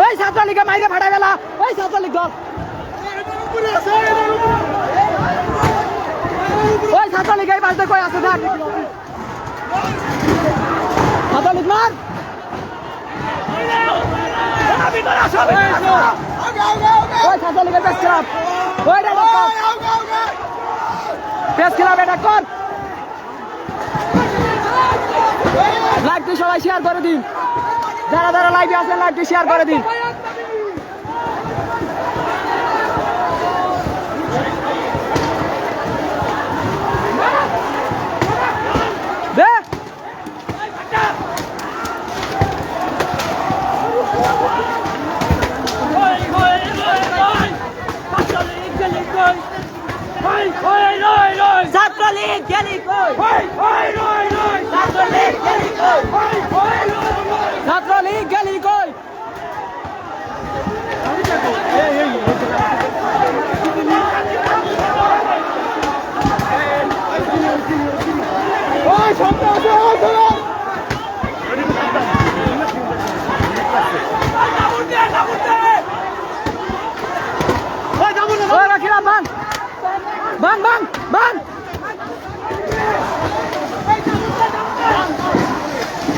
ওই ছাত্রলীগকে মাইরে ফাটা গেলা ওই ছাত্রলীগ দল ওই ছাত্রলীগ এই পাশে কই আছে দেখ ছাত্রলীগ মার ওই ছাত্রলীগের পেস খেলাম ওই পেস খেলাম এটা কর লাইভটি সবাই শেয়ার করে দিন। যারা যারা লাইভে আছেন লাইভটি শেয়ার করে দিন দে ছাত্রলীগ গেলি কই ছাত্রলীগ গেলি কই ছাত্রলীগ গেলি কই ওই রাখিলাম বান বান বান বান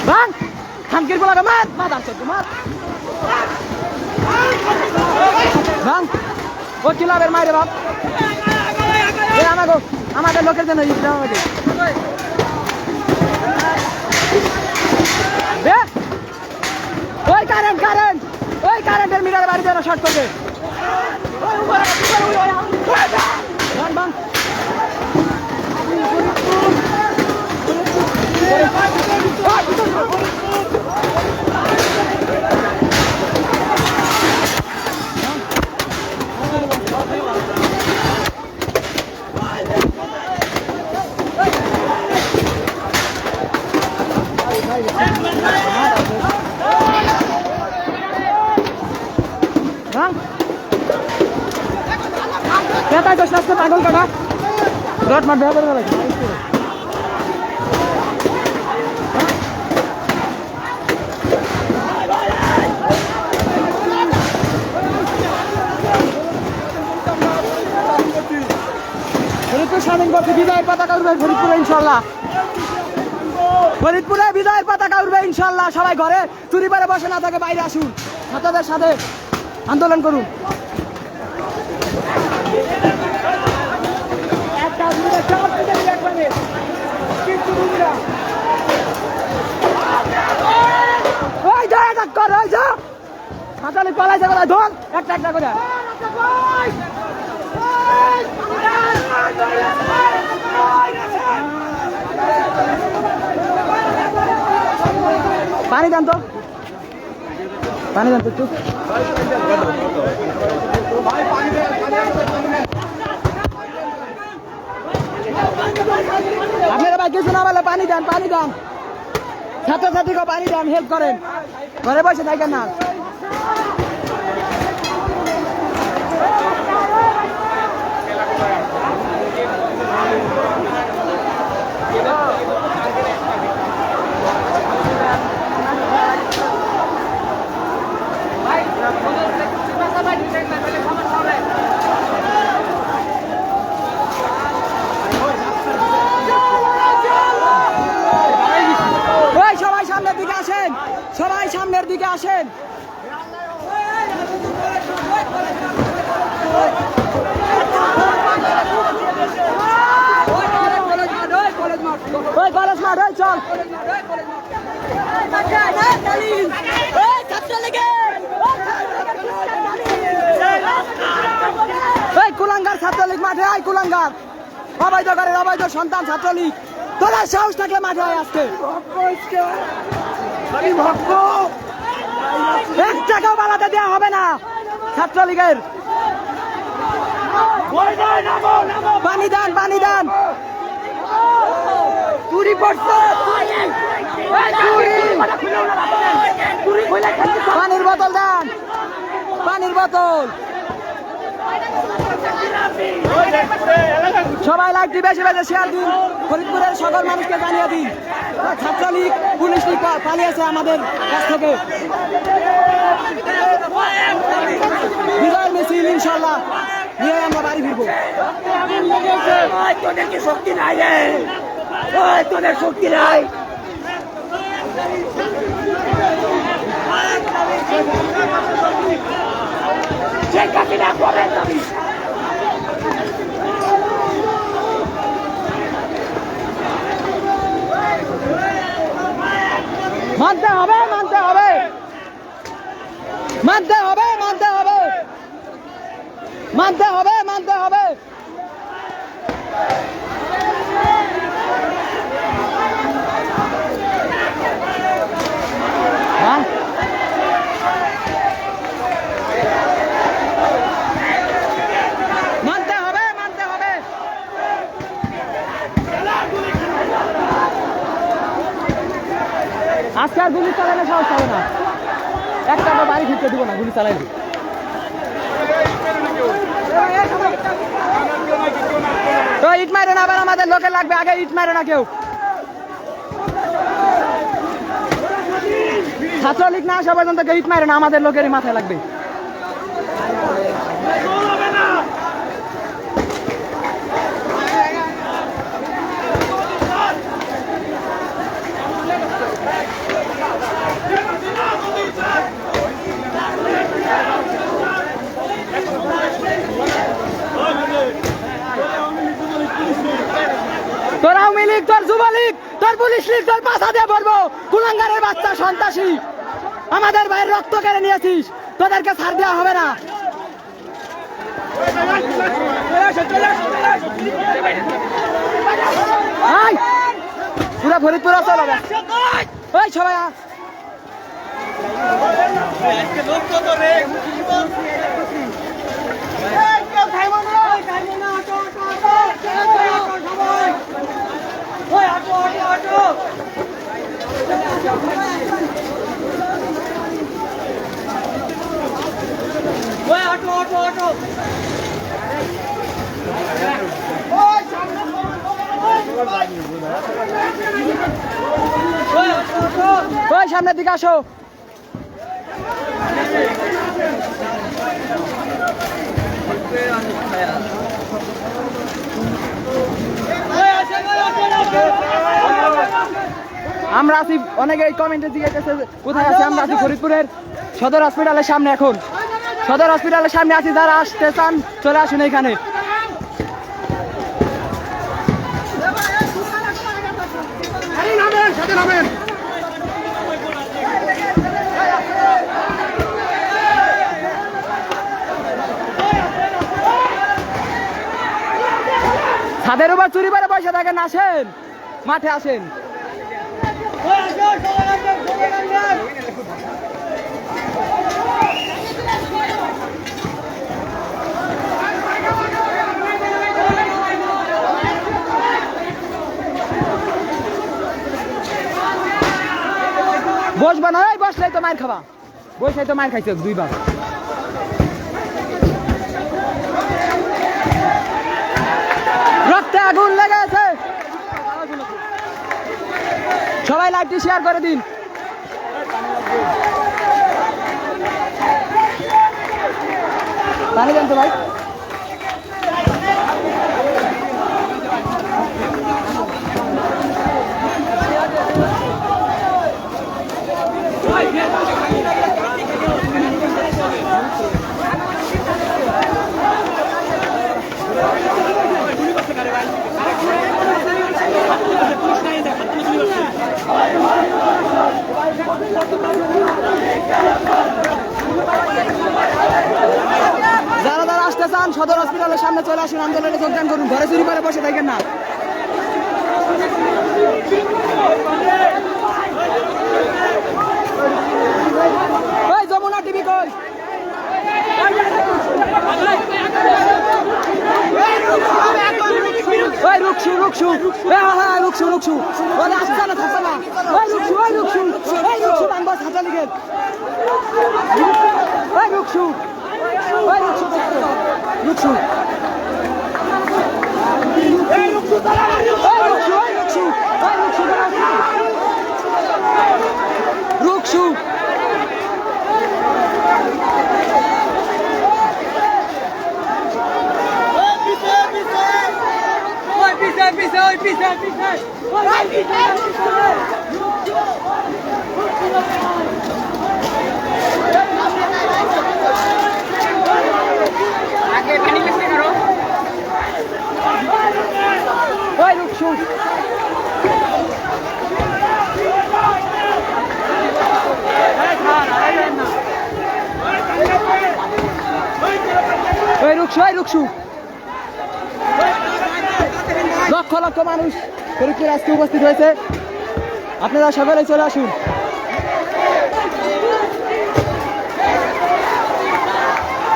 বান খানকির বলা মাত মাত আসছে মাত বান ও কিলাবের মাইরে বাপ এ আমাকে আমাদের লোকের জন্য আমাকে দে ওই কারেন্ট কারেন্ট ওই কারেন্টের মিটার বাড়ি যেন শর্ট করবে বান বান কেতাই তো শাস্তে পাগল ফরিদপুরে ইনশাল্লাহ ফরিদপুরে বিজয়ের পতাকা উঠবে ইনশাল্লাহ সবাই ঘরে চুরি পারে বসে না থাকে বাইরে আসুন ছাত্রদের সাথে আন্দোলন করুন হাতালি একটা একটা করে পানি দেন তো। পানি দেন তো একটু। আপনারা ভাই কিছু না বলে পানি দেন পানি দেন। ছাত্রছাত্রীকে পানি দেন হেল্প করেন। ঘরে বসে থাকেন না। আসেন। ওই চল। এই কুলাঙ্গার ছাত্রলীগ মাঠে, আয় কুলাঙ্গার। অবৈধ ঘরের অবৈধ সন্তান ছাত্রলীগ। তোরা সাহস থাকলে মাঠে আয় আজকে। এক টাকাও বাড়াতে দেওয়া হবে না, ছাত্রলীগের। পানি দান পানি দান চুরি। করছে পানির বোতল দান, পানির বোতল। সবাই লাইভটি বেশি বেশি শেয়ার দিন। ফরিদপুরের সকল মানুষকে জানিয়ে দিন। ছাত্রলীগ, পুলিশ লীগ পালিয়েছে আমাদের কাছ থেকে। বিজয় মিছিল ইনশাল্লাহ নিয়ে আমরা বাড়ি ফিরবো। তোদের কি শক্তি নাই রে তোদের শক্তি নাই শেখ হাসিনা যাবি মানতে হবে মানতে হবে। মানতে হবে মানতে হবে। মানতে হবে মানতে হবে হ্যাঁ? মানতে হবে মানতে হবে আজকে আর গুলি চালানো সাহস হবে না। একটা আমরা বাড়ি ফিরতে দিব না, গুলি চালাই তো ইট মারে না, আবার আমাদের লোকে লাগবে, আগে ইট মারে না কেউ। ছাত্রলীগ না আসা পর্যন্ত ইট মারে না, আমাদের লোকেরই মাথায় লাগবে তোর আওয়ামী লীগ তোর যুবলীগ লীগ পাশা দিয়ে বলব কুলাঙ্গারের বাচ্চা সন্ত্রাসী। আমাদের ভাইয়ের রক্ত কেড়ে নিয়েছিস, তোদেরকে ছাড় দেওয়া হবে না। চলো সবাই আ। ওই সামনের দিকে আসো। আমরা আছি, অনেকে দিকে গেছে, কোথায় আছি? আমরা আছি ফরিদপুরের সদর হসপিটালের সামনে এখন। সদর হসপিটালের সামনে আছি, যারা আসতে চান, চলে আসুন এখানে। ছাদের উপর চুরি করে পয়সা থাকেন, আসেন। মাঠে আসেন। বসবা না, এই বসলেই তো মার খাবা বসলেই তো মার খাইছে দুইবার রক্তে আগুন লেগে আছে সবাই লাইভটি শেয়ার করে দিন। পানি দেন তো ভাই। যারা যারা আসতে চান, সদর হসপিটালের সামনে চলে আসুন, আন্দোলনে যোগদান করুন, ঘরে চুরি করে বসে থাকেন না। যমুনা টিভি কই? ওই রুকসু রুকসু। হ্যাঁ রুকসু রুকসু। ওরে আসছে না থাকছে না। ওই রুকসু ওই রুকসু। ওই রুকসু মানবো হাতা লিখে ওই রুকসু। ওই রুকসু রুকসু। ওই রুকসু ওই রুকসু। ওই রুকসু রুকসু ওই রুকসু। ওই রুকসু ওই রুকসু লক্ষ লক্ষ মানুষ ফরিদপুর আজকে উপস্থিত হয়েছে? আপনারা সকালে চলে আসুন।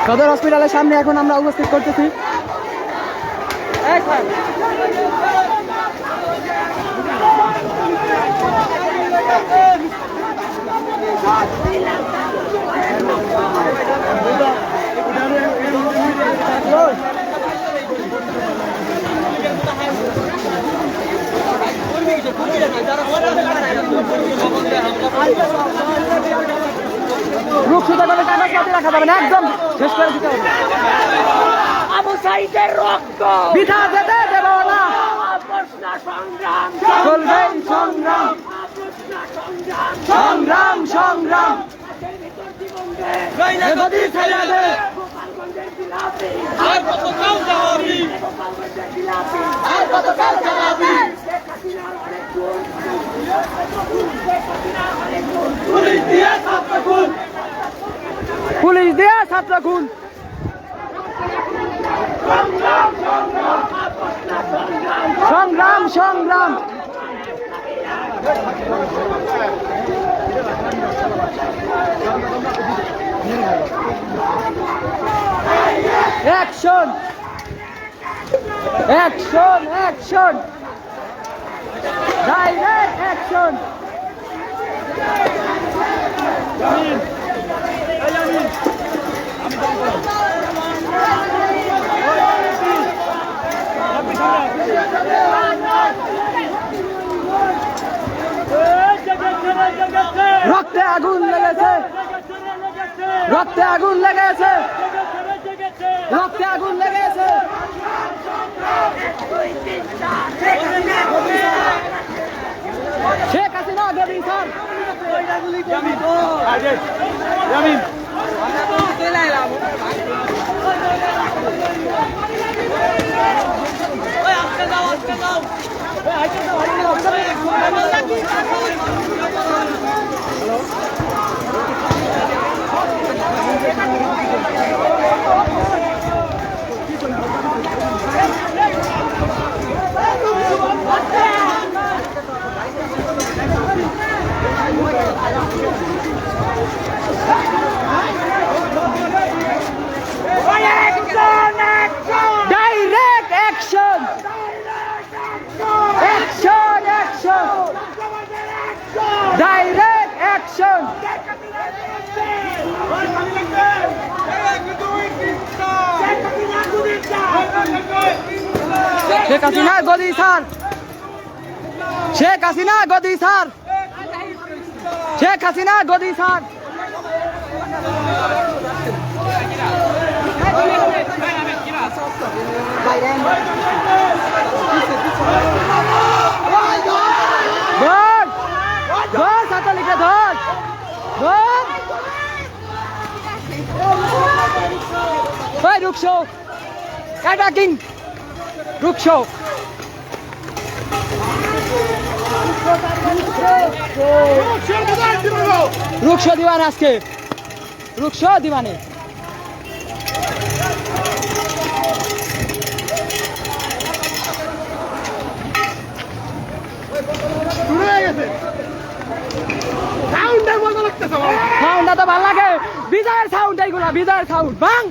সদর হসপিটালের সামনে এখন আমরা উপস্থিত করতেছি রুকসুতা করে কাগজপাতি রাখা যাবে না একদম শেষ করে দিতে হবে। আবু সাইদের রক্ত। বিধা যেতে দেব না। সংগ্রাম। চলবে সংগ্রাম। সংগ্রাম। সংগ্রাম আর কত কাল আর কত কাল চালাবি দিয়ে পুলিশ দিয়া ছাত্র খুন সংগ্রাম সংগ্রাম। Action action action direct action রক্তে আগুন লেগেছে। রক্তে আগুন লেগেছে। রক্তে আগুন লেগেছে। শেখ হাসিনা গদি sir action action action direct action Sheikh Hasina গদি, স্যার। শেখ হাসিনা গদি, স্যার। শেখ হাসিনা গদি, স্যার। ধর! ধর ছাত্রলীগকে ধর ধর! ওই রুকশো অ্যাটাকিং রুকশো রুকশো দিবানে আজকে। রুকশো দিবানে সাউন্ডটা তো ভালো লাগে। বিজয়ের সাউন্ড এইগুলা বিজয়ের সাউন্ড বাং!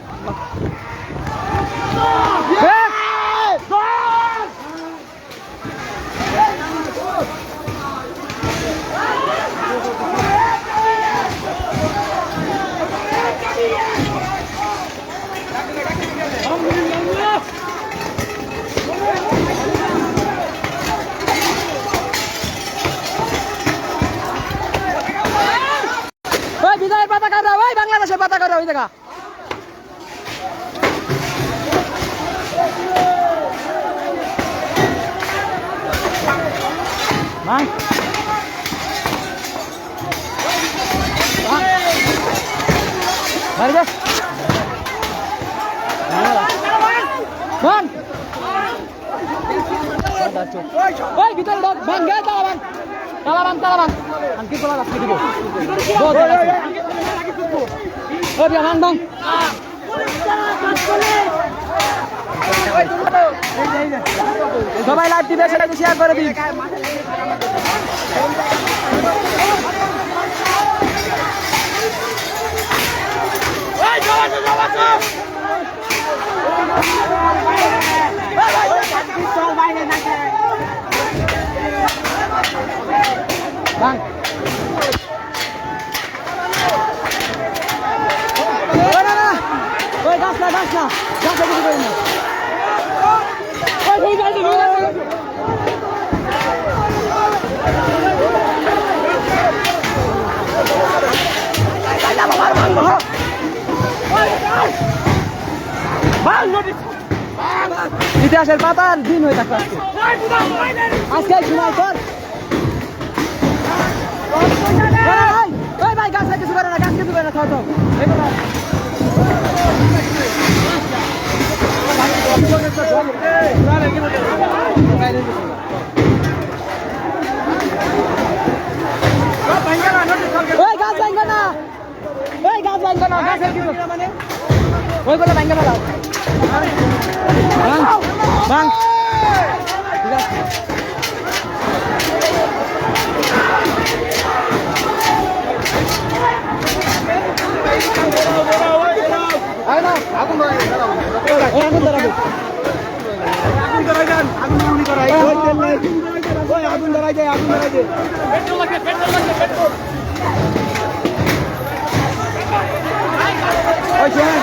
আনকি তোলা রাখতে দিব। ওই বিয়া বাং বাং সবাই লাইভ দিবে সেটা শেয়ার করে দিন বাং ওই না না ইতিহাসের পাতার দিন হয়ে থাকবে আজকে। আজকে সময় কর ভাই ভাই, গাছ কিছু করে না, গাছ কিছু করে না এগুলো ওই গাছ ভাঙ্গা ফেলাও ভাঙ ভাঙ। আগুন ধরাই যায় আগুন ধরাই যায় পেট্রোল লাগবে পেট্রোল লাগবে পেট্রোল। ওই শোনেন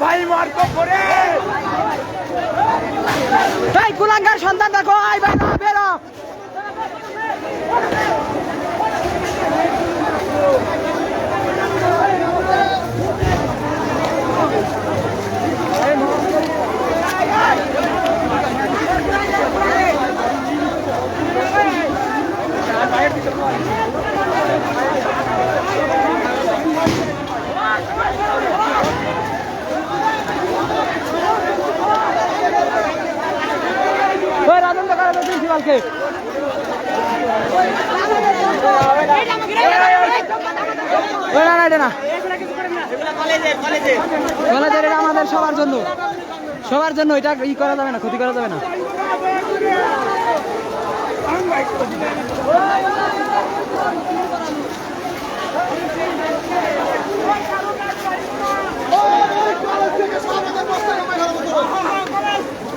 ভাই মার্কো করে এই কুলাঙ্গার সন্তান দেখো আই ভাই না বেরো রাজেন্দ্র এটা আমাদের সবার জন্য সবার জন্য এটা ই করা যাবে না ক্ষতি করা যাবে না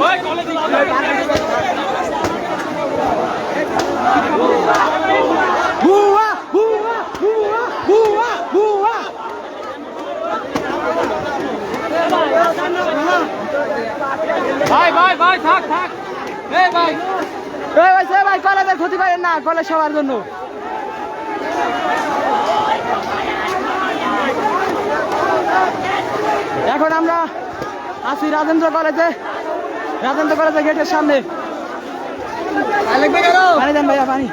ওই কলেজ বুয়া বুয়া বুয়া বুয়া বুয়া ভাই ভাই ভাই থাক থাক এই ভাই এই ভাই সে ভাই কলেজের কলেজ সবার জন্য। এখন আমরা আছি রাজেন্দ্র কলেজে। রাজেন্দ্র কলেজের গেটের সামনে। ভাইয়া পানি।